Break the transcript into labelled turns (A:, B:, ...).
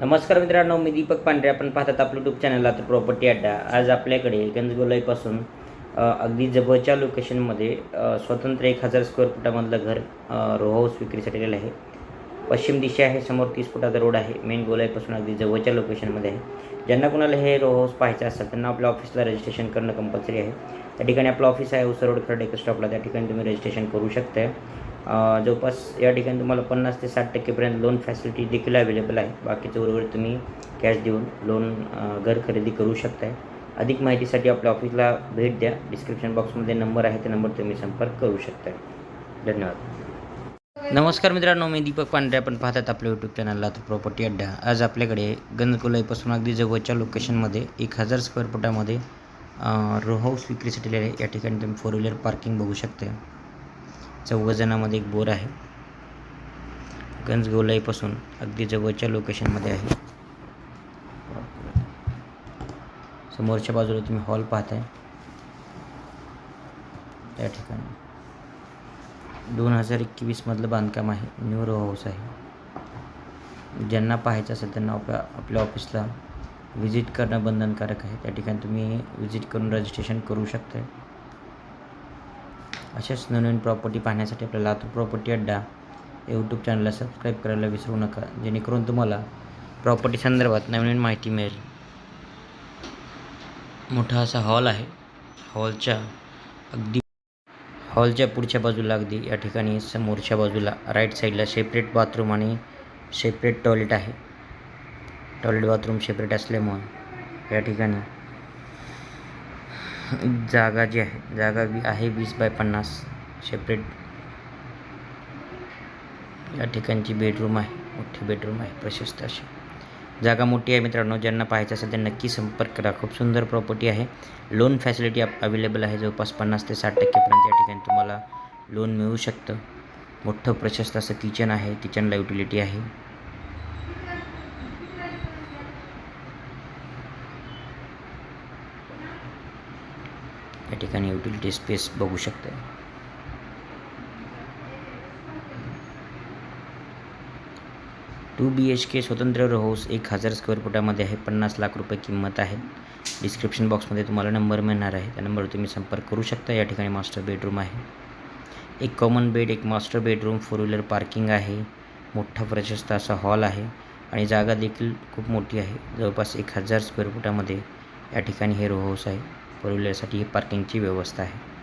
A: नमस्कार मित्रांनो मी दीपक पांढरे. आपण पाहतात आपलं यूट्यूब चॅनल आता प्रॉपर्टी अड्डा आज आपल्याकडे गंजगोलाईपासून अगदी जवळच्या लोकेशनमध्ये स्वतंत्र एक हजार स्क्वेअर फुटामधलं घर रो हाऊस विक्रीसाठी आलेलं आहे. पश्चिम दिशा आहे समोर तीस फुटाचा रोड आहे मेन गोलाईपासून अगदी जवळच्या लोकेशनमध्ये आहे. ज्यांना कोणाला हे रो हाऊस पाहायचं असेल त्यांना आपल्या ऑफिसला रजिस्ट्रेशन करणं कंपल्सरी आहे. त्या ठिकाणी आपलं ऑफिस आहे उसर रोड खरड एक स्टॉपला त्या ठिकाणी तुम्ही रजिस्ट्रेशन करू शकता जवळपास या ठिकाणी तुम्हाला पन्नास ते साठ टक्केपर्यंत लोन फॅसिलिटी देखील अवेलेबल आहे. बाकीचं उर्वरित तुम्ही कॅश देऊन लोन घर खरेदी करू शकताय. अधिक माहितीसाठी आपल्या ऑफिसला भेट द्या. डिस्क्रिप्शन बॉक्समध्ये नंबर आहे त्या नंबर तुम्ही संपर्क करू शकताय. धन्यवाद. नमस्कार मित्रांनो मी दीपक पांढरे. आपण पाहतात आपल्या यूट्यूब चॅनलला तर प्रॉपर्टी अड्डा. आज आपल्याकडे गंजकोलाईपासून अगदी जवळच्या लोकेशनमध्ये एक हजार स्क्वेअर फुटामध्ये रो हाऊस विक्रीसाठी आहे. या ठिकाणी तुम्ही फोर व्हीलर पार्किंग बघू शकता चौघजणामध्ये एक बोर आहे. गंजगोलाईपासून अगदी जवळच्या लोकेशनमध्ये आहे. समोरच्या बाजूला तुम्ही हॉल पाहताय. त्या ठिकाणी दोन हजार एकवीसमधलं बांधकाम आहे. न्यू रो हाऊस आहे. ज्यांना पाहायचं असेल त्यांना आपल्या आपल्या ऑफिसला व्हिजिट करणं बंधनकारक आहे. त्या ठिकाणी तुम्ही व्हिजिट करून रजिस्ट्रेशन करू शकता अशाच नवीन प्रॉपर्टी पाहण्यासाठी आपल्या लातूर प्रॉपर्टी अड्डा यूट्यूब चॅनलला सबस्क्राईब करायला विसरू नका जेणेकरून तुम्हाला प्रॉपर्टी संदर्भात नवीन माहिती मिळेल. मोठा असा हॉल आहे. हॉलच्या अगदी हॉलच्या पुढच्या बाजूला अगदी या ठिकाणी समोरच्या बाजूला राईट साईडला सेपरेट बाथरूम आणि सेपरेट टॉयलेट आहे. टॉयलेट बाथरूम सेपरेट असल्यामुळं या ठिकाणी जागा जी आहे जागा आहे वीस बाय पन्नास सेपरेट या ठिकाणची बेडरूम आहे मोठी बेडरूम आहे प्रशस्त अशी. जागा मोठी आहे मित्रांनो ज्यांना पाहायचं असेल तर नक्की संपर्क करा. खूप सुंदर प्रॉपर्टी आहे. लोन फॅसिलिटी अवेलेबल आहे जवळपास पन्नास ते साठ टक्केपर्यंत या ठिकाणी तुम्हाला लोन मिळू शकतं. मोठं प्रशस्त असं किचन आहे किचनला युटिलिटी आहे. या ठिकाणी युटिलिटी स्पेस बघू शकता. टू बी एच के स्वतंत्र हाऊस एक हजार स्क्वेअर फुटामध्ये आहे. पन्नास लाख रुपये किंमत आहे. डिस्क्रिप्शन बॉक्समध्ये तुम्हाला नंबर मिळणार आहे. त्या नंबरवर तुम्ही संपर्क करू शकता. या ठिकाणी मास्टर बेडरूम आहे. एक कॉमन बेड एक master bedroom four wheeler parking आहे. मोठा प्रशस्त असा हॉल आहे. आणि जागा देखील खूप मोठी आहे. जवळपास एक हजार स्क्वेअर फुटामध्ये या ठिकाणी हे रो हाऊस आहे. फोर व्हीलरसाठी ही पार्किंगची व्यवस्था आहे.